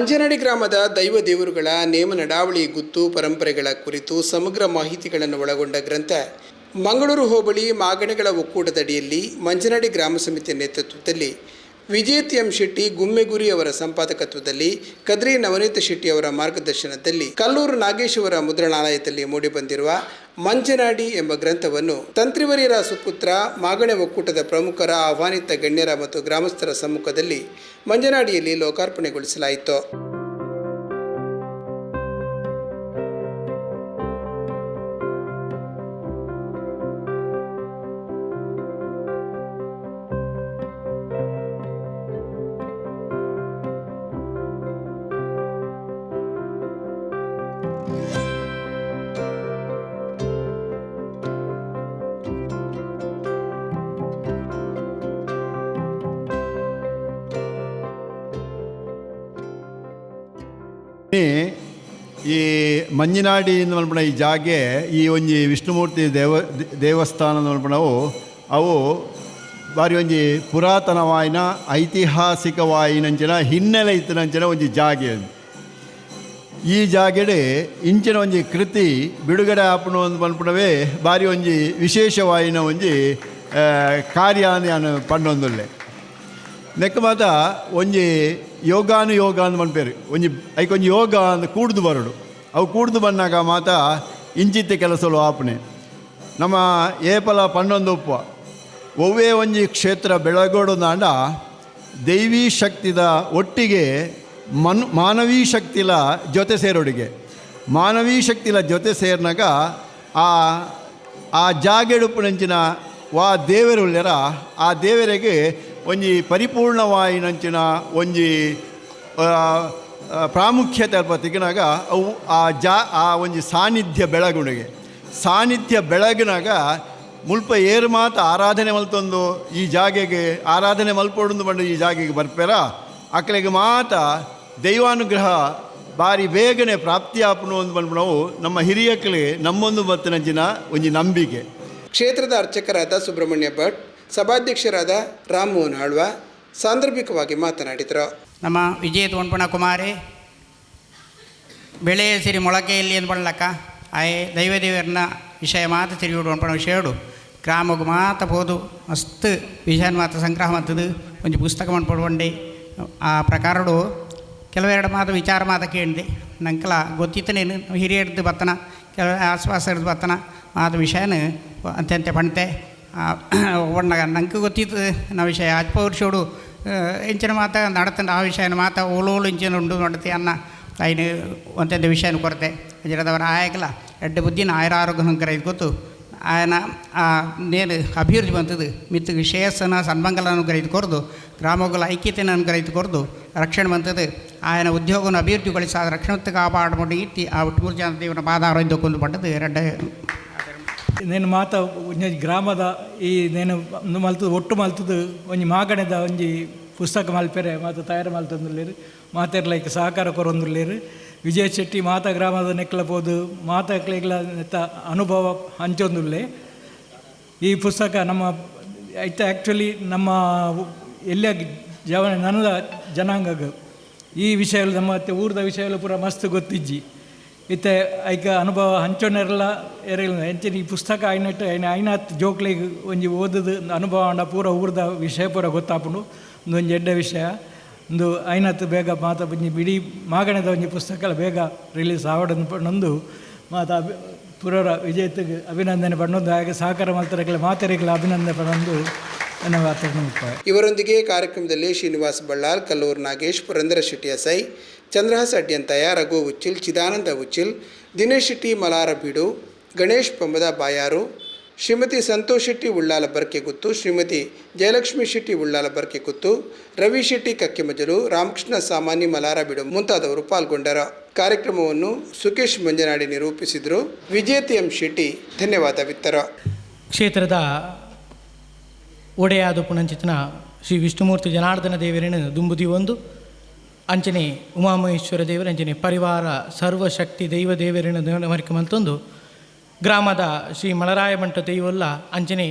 ಮಂಜನಡಿ ಗ್ರಾಮದ ದೈವ ದೇವರುಗಳ ನೇಮ ನಡಾವಳಿ ಗುತ್ತು ಪರಂಪರೆಗಳ ಕುರಿತು ಸಮಗ್ರ ಮಾಹಿತಿಗಳನ್ನು ಒಳಗೊಂಡ ಗ್ರಂಥ, ಮಂಗಳೂರು ಹೋಬಳಿ ಮಾಗಣೆಗಳ ಒಕ್ಕೂಟದಡಿಯಲ್ಲಿ ಮಂಜನಡಿ ಗ್ರಾಮ ಸಮಿತಿಯ ನೇತೃತ್ವದಲ್ಲಿ ವಿಜೇತ್ ಎಂ ಶೆಟ್ಟಿ ಗುಮ್ಮೆಗುರಿ ಅವರ ಸಂಪಾದಕತ್ವದಲ್ಲಿ, ಕದ್ರಿ ನವನೀತ ಶೆಟ್ಟಿ ಅವರ ಮಾರ್ಗದರ್ಶನದಲ್ಲಿ ಕಲ್ಲೂರು ನಾಗೇಶ್ವರ ಮುದ್ರಣಾಲಯದಲ್ಲಿ ಮೂಡಿಬಂದಿರುವ ಮಂಜನಾಡಿ ಎಂಬ ಗ್ರಂಥವನ್ನು ತಂತ್ರಿವರಿಯರ ಸುಪುತ್ರ ಮಾಗಣೆ ಒಕ್ಕೂಟದ ಪ್ರಮುಖರ ಆಹ್ವಾನಿತ ಗಣ್ಯರ ಮತ್ತು ಗ್ರಾಮಸ್ಥರ ಸಮ್ಮುಖದಲ್ಲಿ ಮಂಜನಾಡಿಯಲ್ಲಿ ಲೋಕಾರ್ಪಣೆಗೊಳಿಸಲಾಯಿತು. ಈ ಮಂಜಿನಾಡಿ ಮಲ್ಪಣ ಈ ಜಾಗೆ, ಈ ಒಂಜಿ ವಿಷ್ಣುಮೂರ್ತಿ ದೇವ, ದೇವಸ್ಥಾನ ಮಲ್ಪಣವು ಅವು ಬಾರಿ ಒಂಜಿ ಪುರಾತನವಾಯಿನ ಐತಿಹಾಸಿಕವಾಯಿನಂಚಿನ ಹಿನ್ನೆಲೆ ಇತ್ತಿನಂಚಿನ ಒಂಜಿ ಜಾಗೆ ಈ ಜಾಗೆಡೆ ಇಂಚಿನ ಒಂಜಿ ಕೃತಿ ಬಿಡುಗಡೆ ಆಪಣು ಒಂದು ಮಲ್ಪಣವೇ ಬಾರಿ ಒಂಜಿ ವಿಶೇಷವಾಯಿನ ಒಂಜಿ ಕಾರ್ಯ ಅಂತ ನಾನು ಪಂಡೊಂದುಲ್ಲೆ. ನೆಕ್ಕ ಮಾತ ಒಂಜಿ ಯೋಗಾನು ಯೋಗ ಅಂದ್ ಮನ್ಪೇರು. ಒಂಜಿ ಐಕ್ ಒಂಜಿ ಯೋಗ ಅಂದ್ ಕೂಡ್ದು ಬರಡು. ಅವು ಕೂಡ್ದು ಬಂದಾಗ ಮಾತ ಇಂಚಿತ್ತೆ ಕೆಲಸಲು ಆಪ್ನೆ. ನಮ್ಮ ಏಪಲ ಪನ್ನೊಂದು ಉಪ್ಪ. ಒವ್ವೇ ಒಂಜಿ ಕ್ಷೇತ್ರ ಬೆಳಗೋಡುಂದಾಂಡ ದೈವೀ ಶಕ್ತಿದ ಒಟ್ಟಿಗೆ ಮನ್ ಮಾನವೀ ಶಕ್ತಿಲ ಜೊತೆ ಸೇರೋಡಿಗೆ. ಮಾನವೀ ಶಕ್ತಿಲ ಜೊತೆ ಸೇರಿನಾಗ ಆ ಆ ಜಾಗೆಡುಪುನಂಚಿನ ವಾ ದೇವರು ಆ ದೇವರಿಗೆ ಒಂಜಿ ಪರಿಪೂರ್ಣವಾಯಿನಂಚಿನ ಒಂಜಿ ಪ್ರಾಮುಖ್ಯತೆ ಅಲ್ಪ ತೆಗಿನಾಗ ಅವು ಆ ಜಾ, ಆ ಒಂಜಿ ಸಾನ್ನಿಧ್ಯ ಬೆಳಗುಣಿಗೆ. ಸಾನ್ನಿಧ್ಯ ಬೆಳಗಿನಾಗ ಮುಲ್ಪ ಏರು ಮಾತ ಆರಾಧನೆ ಮಲ್ತೊಂದು ಈ ಜಾಗೆಗೆ, ಆರಾಧನೆ ಮಲ್ಪೊಡೊಂದು ಬಂದು ಈ ಜಾಗೆಗೆ ಬರ್ಪೇರ ಅಕ್ಕಲಿಗೆ ಮಾತ ದೈವಾನುಗ್ರಹ ಬಾರಿ ಬೇಗನೆ ಪ್ರಾಪ್ತಿಯಾಪನು ಅಂದು ಬಂದು ನಾವು ನಮ್ಮ ಹಿರಿಯಕ್ಕಳಿಗೆ ನಮ್ಮೊಂದು ಮತ್ತಿನಂಚಿನ ಒಂಜಿ ನಂಬಿಕೆ. ಕ್ಷೇತ್ರದ ಅರ್ಚಕರಾದ ಸುಬ್ರಹ್ಮಣ್ಯ ಭಟ್ ಸಭಾಧ್ಯಕ್ಷರಾದ ರಾಮಮೋಹನ್ ಆಳ್ವ ಸಾಂದರ್ಭಿಕವಾಗಿ ಮಾತನಾಡಿದರು. ನಮ್ಮ ವಿಜಯ ತೋಣ್ಪಣ ಕುಮಾರಿ, ಬೆಳೆ ಸಿರಿ ಮೊಳಕೆಯಲ್ಲಿ ಏನು ಬಳ್ಳಕ್ಕ ಆಯೆ ದೈವದೇವರನ್ನ ವಿಷಯ ಮಾತ ತಿರುಗಿ ವಿಷಯ ವಿಷಯಡು ಗ್ರಾಮಗು ಮಾತ ಹೋದು, ಮಸ್ತ್ ವಿಷಯ ಮಾತ ಸಂಗ್ರಹ ಮತ್ತದು ಒಂದು ಪುಸ್ತಕ ಮನ್ಪಡುವಂಡೆ ಆ ಪ್ರಕಾರಡು ಕೆಲವೆರಡು ಮಾತ ವಿಚಾರ ಮಾತ ಕೇಳಿದೆ. ನಂಕಲ ಗೊತ್ತಿತ್ತನೇನು ಹಿರಿಯರ್ದು ಬತ್ತನ ಕೆಲವು ಆಶ್ವಾಸ ಹಿಡ್ದು ಬತ್ತನ ಮಾತ ವಿಷಯನ ಅಂತ್ಯಂತೆ ಪಣ್ತೆ ಒಣ್ಣಾಗ ನಂಗೆ ಗೊತ್ತಿತ್ತು ನಾ ವಿಷಯ. ಅಜ್ಪ ವರ್ಷೋಡು ಹೆಂಚಿನ ಮಾತ ನಡತಂಡ, ಆ ವಿಷಯನ ಮಾತ ಓಲೋಳು ಇಂಚಿನ ಉಂಡು ನಡತಿ ಅನ್ನ. ಅಯ್ಯ ಒಂದೊಂದು ವಿಷಯನ ಕೊರತೆ. ಅಜಿರದವರ ಆಯಕಲ ಎಡ್ಡೆ ಬುದ್ಧಿನ ಆಯರ ಆರೋಗ್ಯ ಹಂಕರ ಇದು ಗೊತ್ತು. ಆಯನ ನೇನು ಅಭಿವೃದ್ಧಿ ಬಂತದ್ದು ಮಿತ್ತಿಗೆ ವಿಶೇಷನ ಸನ್ಮಂಗಲನ್ನು ಕರೆದು. ಕೊರದು ಗ್ರಾಮಗಳ ಐಕ್ಯತೆಯನ್ನು ಕರೆದು ಕೊರದು. ರಕ್ಷಣೆ ಬಂತದ್ದು ಆಯನ ಉದ್ಯೋಗವನ್ನು ಅಭಿವೃದ್ಧಿಗೊಳಿಸಾದ ರಕ್ಷಣೆ ಕಾಪಾಡಿಕೊಂಡು ಇತ್ತಿ ಆ ಒಟ್ಟು ಮೂರು ಜನ ದೇವರ ಬಾಧ ಕೊಂದು ಎರಡೇ నేను ಮಾತ ಒಂಜಿ ಗ್ರಾಮದ ಈ ನೇನು ಮಲ್ತದ ಒಟ್ಟು ಮಲ್ತದ, ಒಂಜಿ ಮಾಗಣದ ಒಂಜಿ ಪುಸ್ತಕ ಮಲ್ಪೆರೆ, ಮಾತ ತಯಾರು ಮಲ್ತಂದ್ರೆ ಮಾತೇರ್ ಲೈಕ್ ಸಹಕಾರ ಕೊರೊಂದುಲ್ಲೇರು. ವಿಜಯ ಶೆಟ್ಟಿ ಮಾತ ಗ್ರಾಮದ ನೆಕ್ಲಬೋದು ಮಾತ ಕ್ಲೆಗ್ಲ ನೆತ್ತ ಅನುಭವ ಹಂಚೊಂದುಲ್ಲೆ. ಈ ಪುಸ್ತಕ ನಮ್ಮ, ಐತ ಆ್ಯಕ್ಚುಲಿ ನಮ್ಮ ಎಲ್ಲ ಜವನ ನನ್ನ ಜನಾಂಗಗ. ಈ ವಿಷಯಗಳು ನಮ್ಮ ಊರದ ವಿಷಯಗಳು ಪೂರ ಮಸ್ತ್ ಗೊತ್ತಿಜ್ಜಿ. ಇತ್ತೆ, ಐಕ ಅನುಭವ ಹಂಚೋನೆಲ್ಲ ಎರಗಿಲ್ಲ ಎಂಚಿನ ಈ ಪುಸ್ತಕ ಆಯ್ನಟ್ಟು ಐನ ಐನಾತ್ ಜೋಕ್ಲಿ ಒಂಜಿ ಓದದು, ಅನುಭವ ಅಂಡ ಪೂರ ಊರ್ದ ವಿಷಯ ಪೂರ ಗೊತ್ತಾಪುಂಡು. ಒಂದು ಒಂಜಿ ಎಡ್ಡೆ ವಿಷಯ. ಒಂದು ಐನತ್ ಬೇಗ ಮಾತ ಬಂಜಿ ಬಿಡಿ, ಮಾಗಣದ ಒಂಜಿ ಪುಸ್ತಕಲ ಬೇಗ ರಿಲೀಸ್ ಆವಡನ್ನು ಪಣ್ಣೊಂದು ಮಾತ ಪುರರ ವಿಜಯತಿಗೆ ಅಭಿನಂದನೆ ಪಣ್ಣೊಂದು ಹಾಗೆ ಸಹಕಾರ ಮಲ್ತರಗಳ ಮಾತರಿಗಳ ಅಭಿನಂದನೆ ಪಡೊಂದು ಧನ್ಯವಾದ ಇವರೊಂದಿಗೆ ಕಾರ್ಯಕ್ರಮದಲ್ಲಿ ಶ್ರೀನಿವಾಸ್ ಬಳ್ಳಾಲ್ ಕಲ್ಲೂರು ನಾಗೇಶ್, ಪುರಂದರ ಶೆಟ್ಟಿ ಅಸೈ ಚಂದ್ರಹಾಸ್ ಅಡ್ಯಂತಯ ರಘು ಉಚ್ಚಿಲ್, ಚಿದಾನಂದ ಉಚ್ಚಿಲ್, ದಿನೇಶ್ ಶೆಟ್ಟಿ ಮಲಾರ ಬೀಡು, ಗಣೇಶ್ ಪಂಬದ ಬಾಯಾರು, ಶ್ರೀಮತಿ ಸಂತೋಷ್ ಶೆಟ್ಟಿ ಉಳ್ಳಾಲ ಬರ್ಕೆ ಗುತ್ತು, ಶ್ರೀಮತಿ ಜಯಲಕ್ಷ್ಮಿ ಶೆಟ್ಟಿ ಉಳ್ಳಾಲ ಬರ್ಕೆ ಗುತ್ತು, ರವಿ ಶೆಟ್ಟಿ ಕಕ್ಕೆಮಜಲು ರಾಮಕೃಷ್ಣ ಸಾಮಾನ್ಯ ಮಲಾರ ಬೀಡು ಮುಂತಾದವರು ಪಾಲ್ಗೊಂಡರ. ಕಾರ್ಯಕ್ರಮವನ್ನು ಸುಕೇಶ್ ಮಂಜನಾಡಿ ನಿರೂಪಿಸಿದರು ವಿಜೇತಿ ಎಂ ಶೆಟ್ಟಿ. ಧನ್ಯವಾದವಿತ್ತರು. ಕ್ಷೇತ್ರದ ಒಡೆಯಾದ ಪುನಂಚಿತನ ಶ್ರೀ ವಿಷ್ಣುಮೂರ್ತಿ ಜನಾರ್ದನ ದೇವರೇನು ದುಂಬುದಿ ಒಂದು. ಅಂಚನೆ ಉಮಾಮಹೇಶ್ವರ ದೇವರ ಅಂಚನೆ ಪರಿವಾರ, ಸರ್ವಶಕ್ತಿ ದೈವ ದೇವರಿನ ದೇವನವರಿಕೆ ಮಲ್ತೊಂದು ಗ್ರಾಮದ ಶ್ರೀ ಮಳರಾಯ ಮಂಟ ದೈವಲ್ಲ ಅಂಚನೆ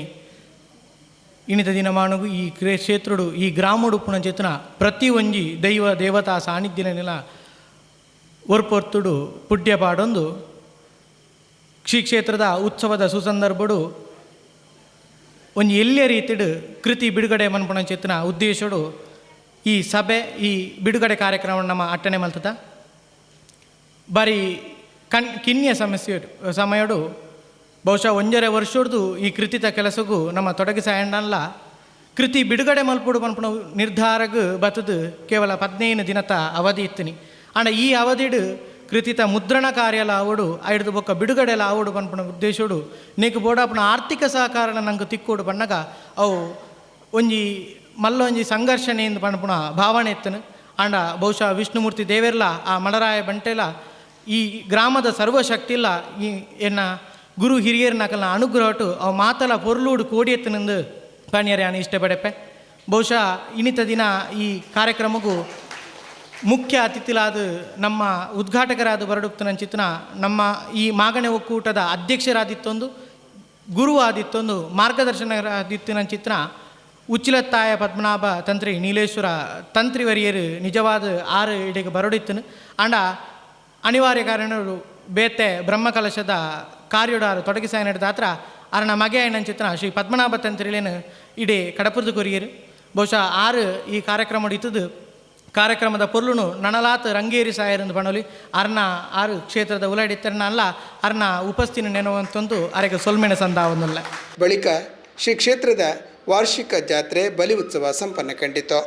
ಇಣಿತ ದಿನ ಮಾನಗು ಈ ಕ್ರೇ, ಕ್ಷೇತ್ರಡು, ಈ ಗ್ರಾಮಡು ಪುಣಚೇತನ ಪ್ರತಿ ಒಂಜಿ ದೈವ ದೇವತಾ ಸಾನ್ನಿಧ್ಯ ನೆಲ ಒರ್ಪೊರ್ತುಡು ಪುಡ್ಯ ಪಾಡೊಂದು ಕ್ಷೇತ್ರದ ಉತ್ಸವದ ಸುಸಂದರ್ಭಡು ಒಂಜಿ ಎಲ್ಲಿಯ ರೀತಿಡು ಕೃತಿ ಬಿಡುಗಡೆ ಮನ್ಪುಣ ಚೇತನ ಉದ್ದೇಶಡು ಈ ಸಭೆ, ಈ ಬಿಡುಗಡೆ ಕಾರ್ಯಕ್ರಮ ನಮ್ಮ ಅಟ್ಟಣೆ ಮಲ್ತದ ಬರೀ ಕಣ್ ಕಿನ್ಯ ಸಮಸ್ಯೆ, ಸಮಯಡು ಬಹುಶಃ ಒಂಜರೆ ವರ್ಷದ್ದು ಈ ಕೃತಿತ ಕೆಲಸಗೂ ನಮ್ಮ ತೊಡಗಿಸಾಯಣ್ಣಲ್ಲ ಕೃತಿ ಬಿಡುಗಡೆ ಮಲ್ಪುಡು ಪನ್ಪುಣ ನಿರ್ಧಾರಗ್ ಬತ್ತದು ಕೇವಲ ಹದಿನೈದು ದಿನದ ಅವಧಿ ಇತ್ತಿನಿ. ಆಂಡ ಈ ಅವಧಿಡು ಕೃತಿತ ಮುದ್ರಣ ಕಾರ್ಯಲ ಆವಡು ಐಡ್ದು ಬೊಕ್ಕ ಬಿಡುಗಡೆಲ ಆವಡು ಪನ್ಪುಣ ಉದ್ದೇಶಡು ನೀಕು ಬೋಡಾಪುನ ಆರ್ಥಿಕ ಸಹಕಾರನ ನಂಗೆ ತಿಕ್ಕೋಡು ಬಣ್ಣಗ ಅವು ಒಂಜಿ ಮಲ್ಲ ಸಂಘರ್ಷಣೆ ಸಂಘರ್ಷಣೆಯಿಂದ ಪಣಪುಣ ಭಾವನೆ ಎತ್ತನು. ಆಂಡ ಬಹುಶಃ ವಿಷ್ಣುಮೂರ್ತಿ ದೇವೆರ್ಲ, ಆ ಮಳರಾಯ ಬಂಟೆಲ, ಈ ಗ್ರಾಮದ ಸರ್ವಶಕ್ತಿಲ್ಲ ಈ ಎನ್ನ ಗುರು ಹಿರಿಯರ ನಕಲ್ನ ಅನುಗ್ರಹಟು, ಅವು ಮಾತಲ ಪೊರ್ಲೂಡು ಕೋಡಿಯತ್ತನೆಂದು ಪಣಿಯರೆ ನಾನು ಇಷ್ಟಪಡೆಪ್ಪೆ. ಬಹುಶಃ ಇನಿತ ದಿನ ಈ ಕಾರ್ಯಕ್ರಮಕ್ಕೂ ಮುಖ್ಯ ಅತಿಥಿಲಾದ ನಮ್ಮ ಉದ್ಘಾಟಕರಾದ ಬರಡುಪ್ತನ ಚಿತ್ರ ನಮ್ಮ ಈ ಮಾಗಣೆ ಒಕ್ಕೂಟದ ಅಧ್ಯಕ್ಷರಾದಿತ್ತೊಂದು ಗುರು ಆದಿತ್ತೊಂದು ಮಾರ್ಗದರ್ಶನರಾದಿತ್ತಿನ ಚಿತ್ರ ಉಚ್ಚಿಲತ್ತಾಯ ಪದ್ಮನಾಭ ತಂತ್ರಿ ನೀಲೇಶ್ವರ ತಂತ್ರಿವರಿಯರು ನಿಜವಾದ ಆರು ಇಡೆಗೆ ಬರಡಿತ್ತನು ಅಂಡ ಅನಿವಾರ್ಯ ಕಾರಣರು ಬೇತೆ ಬ್ರಹ್ಮಕಲಶದ ಕಾರ್ಯಡಾರು ತೊಡಗಿಸಾಯ ನಡೆದ ಹತ್ರ ಅರಣ ಮಗೆ ಆಯ್ನ ಚಿತ್ರ ಶ್ರೀ ಪದ್ಮನಾಭ ತಂತ್ರಿಲೇನು ಇಡೀ ಕಡಪುರದ ಕೊರಿಯರು ಬಹುಶಃ ಆರು ಈ ಕಾರ್ಯಕ್ರಮ ಇತ್ತದು ಕಾರ್ಯಕ್ರಮದ ಪೊರ್ಲುನು ನನಲಾತ್ ರಂಗೇರಿ ಸಾಯರಂದು ಬಣಲಿ ಅರ್ನ ಆರು ಕ್ಷೇತ್ರದ ಉಲಾಡಿತ್ತರನ್ನ ಅಲ್ಲ ಅರ್ನ ಉಪಸ್ಥಿನ ನೆನವಂತಂದು ಅರೆಗೆ ಸೊಲ್ಮೆನ ಸಂದಾವನಲ್ಲ ಬಳಿಕ ಶ್ರೀ ಕ್ಷೇತ್ರದ ವಾರ್ಷಿಕ ಜಾತ್ರೆ ಬಲಿ ಉತ್ಸವ ಸಂಪನ್ನ ಕಂಡಿತು.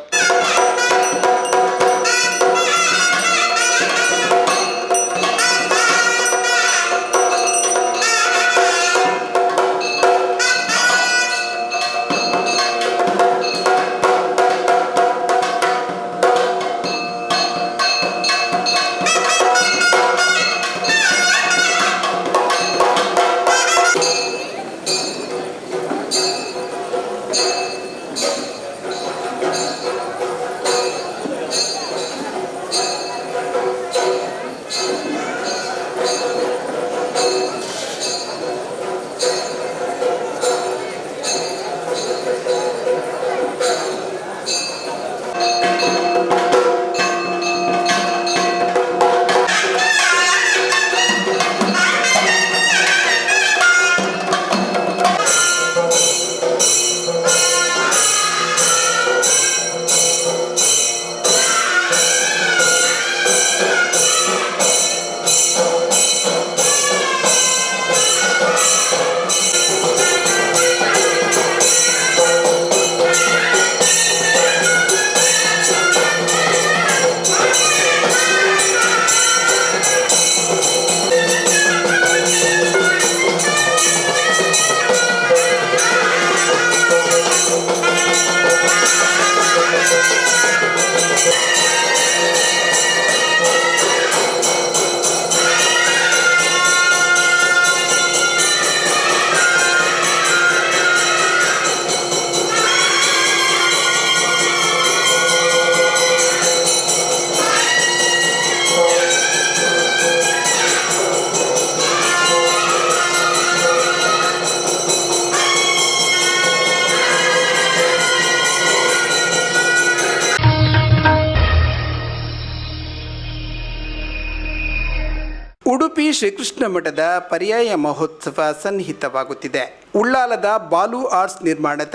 ಶ್ರೀಕೃಷ್ಣ ಮಠದ ಪರ್ಯಾಯ ಮಹೋತ್ಸವ ಸನ್ನಿಹಿತವಾಗುತ್ತಿದೆ. ಉಳ್ಳಾಲದ ಬಾಲು ಆರ್ಟ್ಸ್ ನಿರ್ಮಾಣದ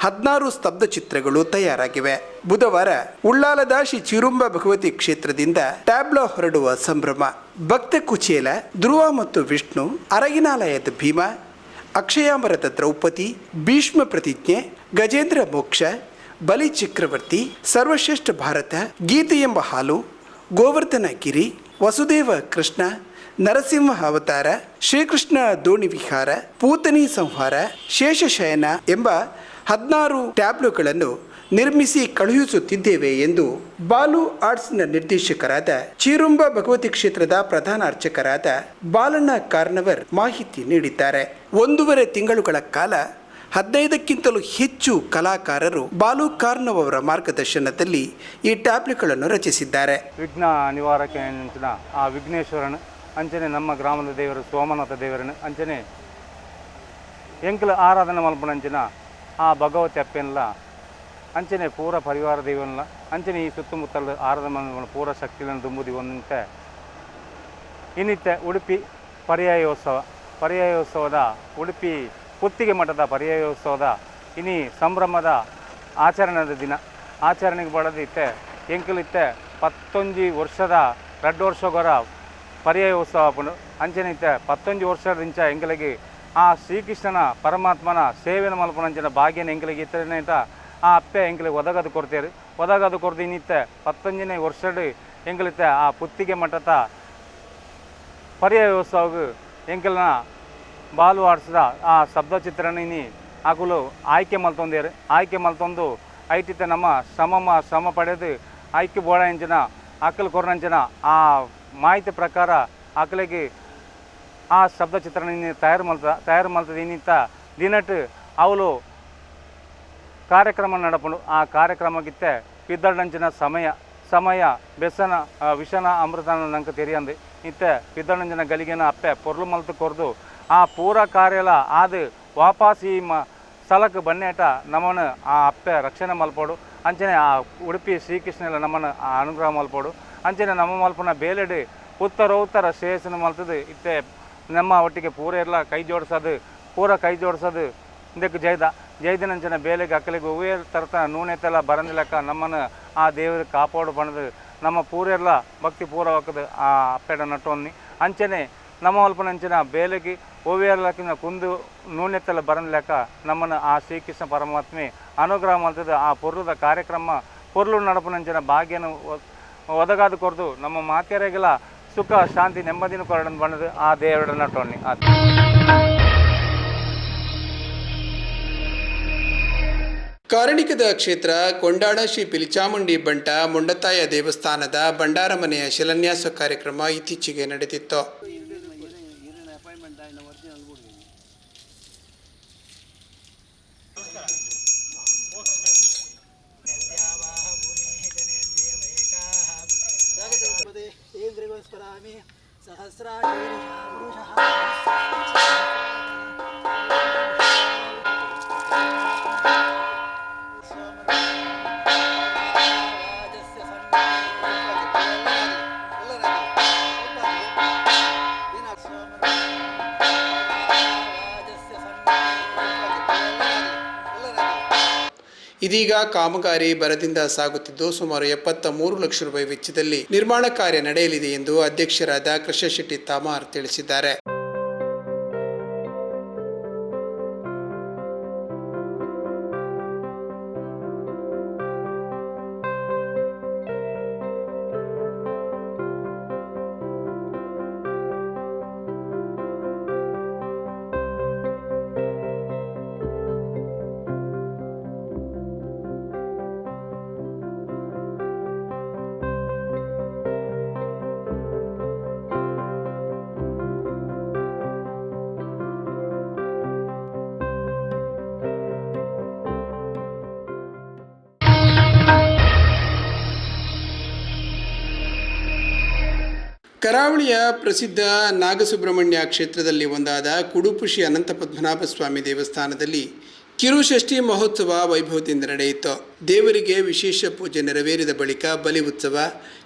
ಹದಿನಾರು ಸ್ತಬ್ಧ ಚಿತ್ರಗಳು ತಯಾರಾಗಿವೆ. ಬುಧವಾರ ಉಳ್ಳಾಲದ ಶ್ರೀ ಚಿರುಂಬ ಭಗವತಿ ಕ್ಷೇತ್ರದಿಂದ ಟ್ಯಾಬ್ಲೋ ಹೊರಡುವ ಸಂಭ್ರಮ. ಭಕ್ತ ಕುಚೇಲ, ಧ್ರುವ ಮತ್ತು ವಿಷ್ಣು, ಅರಗಿನಾಲಯದ ಭೀಮ, ಅಕ್ಷಯಾಮರದ ದ್ರೌಪದಿ, ಭೀಷ್ಮ ಪ್ರತಿಜ್ಞೆ, ಗಜೇಂದ್ರ ಮೋಕ್ಷ, ಬಲಿ ಚಕ್ರವರ್ತಿ, ಸರ್ವಶ್ರೇಷ್ಠ ಭಾರತ, ಗೀತೆ ಎಂಬ ಹಾಲು, ಗೋವರ್ಧನ ಗಿರಿ, ವಸುದೇವ ಕೃಷ್ಣ ನರಸಿಂಹ ಅವತಾರ, ಶ್ರೀಕೃಷ್ಣ ದೋಣಿ ವಿಹಾರ ಪೂತನಿ ಸಂಹಾರ, ಶೇಷಶಯನ ಎಂಬ ಹದಿನಾರು ಟ್ಯಾಬ್ಲುಗಳನ್ನು ನಿರ್ಮಿಸಿ ಕಳುಹಿಸುತ್ತಿದ್ದೇವೆ ಎಂದು ಬಾಲು ಆರ್ಟ್ಸ್ನ ನಿರ್ದೇಶಕರಾದ ಚಿರುಂಬ ಭಗವತಿ ಕ್ಷೇತ್ರದ ಪ್ರಧಾನ ಅರ್ಚಕರಾದ ಬಾಲಣ್ಣ ಕಾರ್ನವರ್ ಮಾಹಿತಿ ನೀಡಿದ್ದಾರೆ. ಒಂದೂವರೆ ತಿಂಗಳುಗಳ ಕಾಲ ಹದಿನೈದಕ್ಕಿಂತಲೂ ಹೆಚ್ಚು ಕಲಾಕಾರರು ಬಾಲು ಕಾರ್ನವ್ ಅವರ ಮಾರ್ಗದರ್ಶನದಲ್ಲಿ ಈ ಟ್ಯಾಬ್ಲೆಟ್ಗಳನ್ನು ರಚಿಸಿದ್ದಾರೆ. ವಿಘ್ನ ನಿವಾರಕ ಆ ವಿಘ್ನೇಶ್ವರನ ಅಂಚನೆ ನಮ್ಮ ಗ್ರಾಮದ ದೇವರು, ಸೋಮನಾಥ ದೇವರನ್ನು ಅಂಚನೆ ಎಂಕಲ ಆರಾಧನೆ ಮಲ್ಪನಂಚಿನ ಆ ಭಗವತಿ ಅಪ್ಪೆನ್ಲ ಅಂಚನೆ ಪೂರ ಪರಿವಾರ ದೇವನಲ್ಲ. ಅಂಚನೆ ಈ ಸುತ್ತಮುತ್ತಲು ಆರಾಧನೆ ಮಲ್ಪಣ ಪೂರ ಶಕ್ತಿಗಳನ್ನು ತುಂಬುದಿ ಒಂದಂತೆ ಇನ್ನಿತ್ತೆ ಉಡುಪಿ ಪರ್ಯಾಯೋತ್ಸವ. ಪರ್ಯಾಯೋತ್ಸವದ ಉಡುಪಿ ಕುತ್ತಿಗೆ ಮಠದ ಪರ್ಯಾಯೋತ್ಸವದ ಇನಿ ಸಂಭ್ರಮದ ಆಚರಣೆದ ದಿನ. ಆಚರಣೆಗೆ ಬಳದಿತ್ತೆ ಎಂಕಲಿತ್ತೆ, ಪತ್ತೊಂಜಿ ವರ್ಷದ ಎರಡು ವರ್ಷಗೊರ ಪರ್ಯಾಯೋತ್ಸವ ಪುಂಡು ಅಂಚನಿತ್ತೆ ಪತ್ತೊಂದು ವರ್ಷದಿಂಚ ಎಂಕಲಿಗೆ ಆ ಶ್ರೀಕೃಷ್ಣನ ಪರಮಾತ್ಮನ ಸೇವೆನ ಮಲ್ಪನಂಚಿನ ಭಾಗ್ಯನ ಎಂಕಲಿಗೆ ಇತ್ತ ಆ ಅಪ್ಪೆ ಎಂಕಲಿಗೆ ಒದಗದು ಕೊಡ್ತೇರು. ಒದಗದು ಕೊಡ್ದು ಇನ್ನಿತ್ತೆ ಪತ್ತೊಂದನೇ ವರ್ಷಡ್ ಆ ಪುತ್ತಿಗೆ ಮಠದ ಪರ್ಯಾಯೋತ್ಸವಕ್ಕೆ ಎಂಗಲನ ಬಾಲು ಆಡಿಸಿದ ಆ ಶಬ್ದ ಚಿತ್ರಣಿನಿ ಆಗಲು ಆಯ್ಕೆ ಮಲ್ತೊಂದೇರು. ಆಯ್ಕೆ ಮಲ್ತೊಂದು ಐಟಿತ ನಮ್ಮ ಶ್ರಮ ಶ್ರಮ ಪಡೆದು ಆಯ್ಕೆ ಬೋಡಂಚಿನ ಅಕ್ಕಲು ಕೊರನಂಚಿನ ಆ ಮಾಹಿತಿ ಪ್ರಕಾರ ಆಕಲಿಗೆ ಆ ಶಬ್ದ ಚಿತ್ರಣ ತಯಾರು ಮಲ್ತ, ತಯಾರು ಮಾಡ್ತದೆ ಇನ್ನಿತ್ತ ದಿನಟ್ಟು ಅವಳು ಕಾರ್ಯಕ್ರಮ ನಡಪಣು ಆ ಕಾರ್ಯಕ್ರಮಕ್ಕಿತ್ತೆ ಪಿದ್ದಣ್ಣಂಚಿನ ಸಮಯ ಸಮಯ, ಬೆಸನ ವಿಷನ, ಅಮೃತನ ನಂಗೆ ತೆರಿಯಂದು. ಇತ್ತೆ ಪಿದ್ದಳ್ಳಂಚಿನ ಗಲಿಗೆನ ಅಪ್ಪೆ ಪೊರ್ಲು ಮಲ್ತು ಕೊರ್ದು, ಆ ಪೂರ ಕಾರ್ಯಲ ಆದ್ ವಾಪಸ್ ಈ ಮ ಸ್ಥಳಕ್ಕೆ ಬನ್ನೇಟ ನಮ್ಮನ್ನು ಆ ಅಪ್ಪೆ ರಕ್ಷಣೆ ಮಲ್ಪೋಡು. ಅಂಚನೆ ಆ ಉಡುಪಿ ಶ್ರೀಕೃಷ್ಣೆಲ್ಲ ನಮ್ಮನ್ನು ಆ ಅನುಗ್ರಹ ಮಲ್ಪೋಡು. ಅಂಚನೆ ನಮ್ಮ ಮಲ್ಪನ ಬೇಲೆಡು ಉತ್ತರ ಉತ್ತರ ಶ್ರೇಯಸ್ಸನ್ನು ಮಲ್ತದು. ಇತ್ತೆ ನಮ್ಮ ಒಟ್ಟಿಗೆ ಪೂರ ಎಲ್ಲ ಕೈ ಜೋಡಿಸೋದು, ಪೂರ ಕೈ ಜೋಡಿಸೋದು. ಇದಕ್ಕೆ ಜೈದ ಜೈದನಂಚನ ಬೇಲೆಗೆ, ಅಕ್ಕಲಿಗೆ ಹೂವೇ ತರ್ತ ನೂನೆ ತೆಲ್ಲ ಬರಂದಿಲ್ಲಕ್ಕ ನಮ್ಮನ್ನು ಆ ದೇವರು ಕಾಪಾಡು ಬಣದು ನಮ್ಮ ಪೂರೆಲ್ಲ ಭಕ್ತಿ ಪೂರವಾಕದು ಆ ಅಪ್ಪೆಡ ನಟ್ಟೊನ್ನಿ ಅಂಚನೆ ನಮ್ಮ ಅಲ್ಪನಂಚಿನ ಬೇಲೆಗೆ ಹೂವೆಲ್ಲಕ್ಕಿಂತ ಕುಂದು ನೂನೆ ತೆಲ್ಲ ಬರಂದಿಲ್ಲಕ್ಕ ನಮ್ಮನ್ನು ಆ ಶ್ರೀಕೃಷ್ಣ ಪರಮಾತ್ಮೆ ಅನುಗ್ರಹ ಮಲ್ತದ. ಆ ಪೊರ್ಲದ ಕಾರ್ಯಕ್ರಮ ಪೊರ್ಲು ನಡಪನಂಚಿನ ಭಾಗ್ಯನ ಒದಗಾದು ಕೊರದು ನಮ್ಮ ಮಾತೆಯರಿಗೆಲ್ಲ ಸುಖ, ಶಾಂತಿ, ನೆಮ್ಮದಿನ ಕೊರಡನ್ ಬಣ್ಣದು ಆ ದೇವರ ಟೋಣಿ ಆ ಕಾರಣಿಕದ ಕ್ಷೇತ್ರ ಕೊಂಡಾಡ ಶ್ರೀ ಪಿಲಿಚಾಮುಂಡಿ ಬಂಟ ಮುಂಡತಾಯ ದೇವಸ್ಥಾನದ ಭಂಡಾರ ಮನೆಯ ಶಿಲಾನ್ಯಾಸ ಕಾರ್ಯಕ್ರಮ ಇತ್ತೀಚೆಗೆ ನಡೆದಿತ್ತು. Israel. ಇದೀಗ ಕಾಮಗಾರಿ ಬರದಿಂದ ಸಾಗುತ್ತಿದ್ದು ಸುಮಾರು ಎಪ್ಪತ್ತ ಮೂರು ಲಕ್ಷ ರೂಪಾಯಿ ವೆಚ್ಚದಲ್ಲಿ ನಿರ್ಮಾಣ ಕಾರ್ಯ ನಡೆಯಲಿದೆ ಎಂದು ಅಧ್ಯಕ್ಷರಾದ ಕೃಷ್ಣ ಶೆಟ್ಟಿ ತಾಮಾರ್ ತಿಳಿಸಿದ್ದಾರೆ. ಕರಾವಳಿಯ ಪ್ರಸಿದ್ಧ ನಾಗಸುಬ್ರಹ್ಮಣ್ಯ ಕ್ಷೇತ್ರದಲ್ಲಿ ಒಂದಾದ ಕುಡುಪು ಶ್ರೀ ಅನಂತ ಪದ್ಮನಾಭ ಸ್ವಾಮಿ ದೇವಸ್ಥಾನದಲ್ಲಿ ಕಿರುಷಷ್ಠಿ ಮಹೋತ್ಸವ ವೈಭವದಿಂದ ನಡೆಯಿತು. ದೇವರಿಗೆ ವಿಶೇಷ ಪೂಜೆ ನೆರವೇರಿದ ಬಳಿಕ ಬಲಿ ಉತ್ಸವ,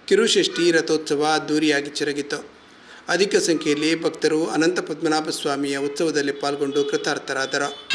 ಕಿರುಷಷ್ಠಿ ರಥೋತ್ಸವ ಅದ್ದೂರಿಯಾಗಿ ಜರುಗಿತು. ಅಧಿಕ ಸಂಖ್ಯೆಯಲ್ಲಿ ಭಕ್ತರು ಅನಂತ ಪದ್ಮನಾಭ ಸ್ವಾಮಿಯ ಉತ್ಸವದಲ್ಲಿ ಪಾಲ್ಗೊಂಡು ಕೃತಾರ್ಥರಾದರು.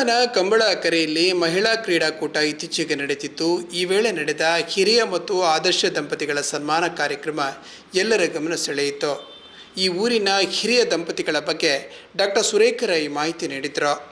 ನರಿಂಗನ ಕಂಬಳ ಕರೆಯಲ್ಲಿ ಮಹಿಳಾ ಕ್ರೀಡಾಕೂಟ ಇತ್ತೀಚೆಗೆ ನಡೆದಿತ್ತು. ಈ ವೇಳೆ ನಡೆದ ಹಿರಿಯ ಮತ್ತು ಆದರ್ಶ ದಂಪತಿಗಳ ಸನ್ಮಾನ ಕಾರ್ಯಕ್ರಮ ಎಲ್ಲರ ಗಮನ ಸೆಳೆಯಿತು. ಈ ಊರಿನ ಹಿರಿಯ ದಂಪತಿಗಳ ಬಗ್ಗೆ ಡಾಕ್ಟರ್ ಸುರೇಖರ ಈ ಮಾಹಿತಿ ನೀಡಿದರು.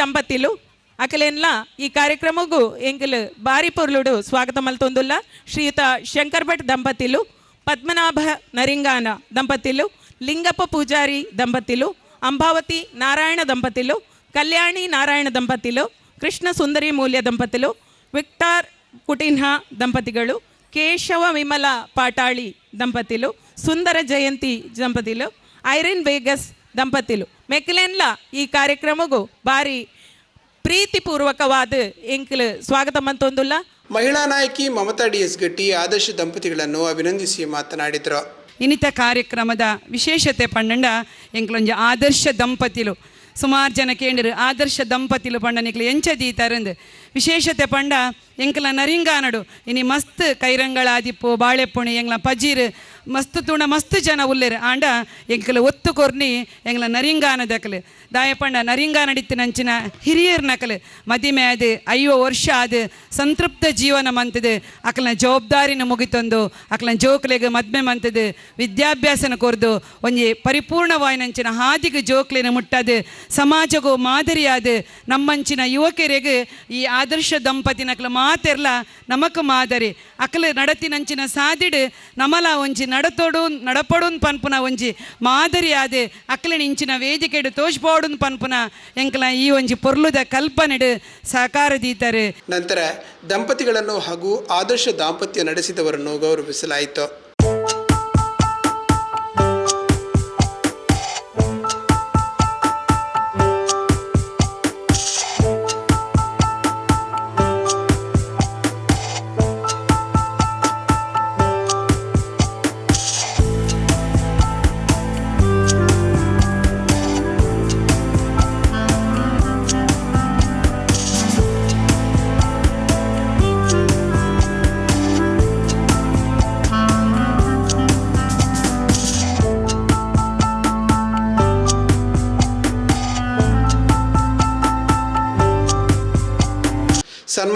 ದಂಪತಿಲು ಅಕಲೆನ್ಲ ಈ ಕಾರ್ಯಕ್ರಮಗೂ ಎಂಕಲ್ ಬಾರಿ ಪೊರ್ಲುಡು ಸ್ವಾಗತ ಮಲ್ತೊಂದುಲ್ಲ. ಶ್ರೀಯುತ ಶಂಕರ್ ಭಟ್ ದಂಪತಿಲು, ಪದ್ಮನಾಭ ನರಿಂಗಾನ ದಂಪತಿಲು, ಲಿಂಗಪ್ಪ ಪೂಜಾರಿ ದಂಪತಿಲು, ಅಂಬಾವತಿ ನಾರಾಯಣ ದಂಪತಿಲು, ಕಲ್ಯಾಣಿ ನಾರಾಯಣ ದಂಪತಿಲು, ಕೃಷ್ಣ ಸುಂದರಿ ಮೂಲ್ಯ ದಂಪತಿಲು ವಿಕ್ಟಾರ್ ಕುಟಿನ್ಹಾ ದಂಪತಿಗಳು, ಕೇಶವ ವಿಮಲ ಪಾಟಾಳಿ ದಂಪತಿಲು, ಸುಂದರ ಜಯಂತಿ ದಂಪತಿಲು, ಐರಿನ್ ವೇಗಸ್ ದಂಪತಿಲು. ಮೆಕ್ಲೆನ್ಲ ಈ ಕಾರ್ಯಕ್ರಮಗೂ ಬಾರಿ ಪ್ರೀತಿಪೂರ್ವಕವಾದ ಎಂಕಲ್ ಸ್ವಾಗತ ಮಂತೊಂದುಲ್ಲ. ಮಹಿಳಾ ನಾಯಕಿ ಮಮತಾ ಡಿ ಎಸ್ ಗಟ್ಟಿ ಆದರ್ಶ ದಂಪತಿಗಳನ್ನು ಅಭಿನಂದಿಸಿ ಮಾತನಾಡಿದ್ರು. ಇನ್ನಿತ ಕಾರ್ಯಕ್ರಮದ ವಿಶೇಷತೆ ಪಂಡಂಡ ಎಂಕ್ಲೊಂಜಿ ಆದರ್ಶ ದಂಪತಿಲು. ಸುಮಾರು ಜನ ಕೇಂದ್ರ ಆದರ್ಶ ದಂಪತಿಲು ಪಂಡ ನಿಕ್ಲು ಎಂಚ ದೀತಾರಂದು ವಿಶೇಷತೆ ಪಂಡ, ಎಂಕಲ ನರಿಂಗಾನಡು ಇನಿ ಮಸ್ತ್ ಕೈರಂಗಳಾದಿಪ್ಪು ಬಾಳೆಪುಣಿ ಎಂಗ್ಲ ಪಜೀರ್, ಮಸ್ತ್ ತುಣ, ಮಸ್ತ್ ಜನ ಉಲ್ಲೆರ್. ಆಂಡ, ಎಂಕಲ ಒತ್ತು ಕೊರ್ನಿ ಎಂಗ್ಲ ನರಿಂಗಾನ ದಕಲು ದಾಯ ಪಂಡ ನರಿಂಗಾನಡಿತ್ತು ನಂಚಿನ ಹಿರಿಯರ್ ನಕಲು. ಮದಿಮೆ ಅದು ಐವೋ ವರ್ಷ ಅದು ಸಂತೃಪ್ತ ಜೀವನ ಮಂತದೆ. ಅಕಲ್ನ ಜವಾಬ್ದಾರಿನ ಮುಗಿತೊಂದು ಅಕಲ್ನ ಜೋಕ್ಲೆಗೆ ಮದ್ಮೆ ಮಂತದು. ವಿದ್ಯಾಭ್ಯಾಸನ ಕೊರ್ದು ಒಂಜಿ ಪರಿಪೂರ್ಣವಾಯಿನಂಚಿನ ಹಾದಿಗೆ ಜೋಕ್ಲಿನ ಮುಟ್ಟದು. ಸಮಾಜಗೂ ಮಾದರಿಯಾದ, ನಮ್ಮಂಚಿನ ಯುವಕರಿಗೆ ಈ ಆದರ್ಶ ದಂಪತಿ ನಕಲ ಮಾತೆರ್ಲ, ನಮಕ್ ಮಾದರಿ. ನಡತಿ ನಂಚಿನ ಸಾದಿಡು, ನಮಲ ಒಂಜಿ ನಡತೋಡು, ನಡಪಡುನ್ ಪನ್ಪುನ ಒಂಜಿ ಮಾದರಿ ಆದೆ. ಅಕಲ ಇಂಚಿನ ವೇದಿಕೆಡು ತೋಜ್ಬೋಡುನ್ ಪನ್ಪುನ, ಎಂಕಲ ಈ ಒಂಜಿ ಪೊರ್ಲುದ ಕಲ್ಪನೆಡು ಸಹಕಾರ ದೀತಾರೆ ನಂತರ ದಂಪತಿಗಳನ್ನು ಹಾಗೂ ಆದರ್ಶ ದಾಂಪತ್ಯ ನಡೆಸಿದವರನ್ನು ಗೌರವಿಸಲಾಯಿತು.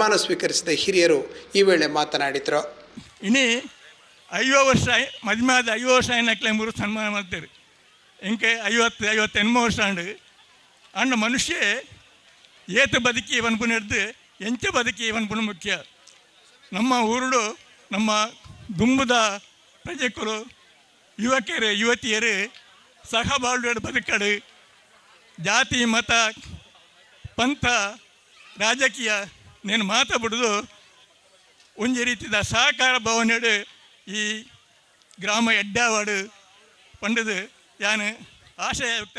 ಸನ್ಮಾನ ಸ್ವೀಕರಿಸಿದ ಹಿರಿಯರು ಈ ವೇಳೆ ಮಾತನಾಡಿದರು. ಇನಿ ಐವತ್ತು ವರ್ಷ ಮದುವೆ ಆದ ಐವತ್ತು ವರ್ಷ ಏನಕ್ಕೆ ಮೂರು ಸನ್ಮಾನ ಮಾಡ್ತೇವೆ ಇಂಕೆ ಐವತ್ತು ಐವತ್ತೆಂಟು ಎನ್ಮ ವರ್ಷ ಅಂಡು ಅಣ್ಣ ಮನುಷ್ಯ ಏತ ಬದುಕಿ ಇವನ್ ಹಿಡ್ದು ಎಂಚ ಬದುಕಿ ಇವನ್ ಪುನ ಮುಖ್ಯ. ನಮ್ಮ ಊರುಡು, ನಮ್ಮ ದುಂಬುದ ಪ್ರಜೆಕರು ಯುವಕರು, ಯುವತಿಯರು ಸಹ ಬಾಳ್ವೆಡ್ ಬದುಕಡು, ಜಾತಿ, ಮತ, ಪಂಥ, ರಾಜಕೀಯ నేను ಮಾತಾಬಿಡುದು ಒಂಜಿ ರೀತಿದ ಸಹಕಾರ ಭವನಡು ಈ ಗ್ರಾಮ ಎಡ್ಡಾವಾಡು ಪಂಡದು ಯಾನು ಆಶಯ ವ್ಯಕ್ತ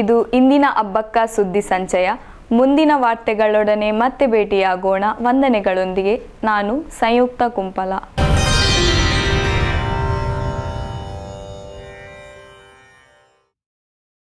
ಇದು ಇಂದಿನ ಹಬ್ಬಕ್ಕ ಸುದ್ದಿ ಸಂಚಯ. ಮುಂದಿನ ವಾರ್ತೆಗಳೊಡನೆ ಮತ್ತೆ ಭೇಟಿಯಾಗೋಣ. ವಂದನೆಗಳೊಂದಿಗೆ ನಾನು ಸಂಯುಕ್ತ ಕುಂಪಲ.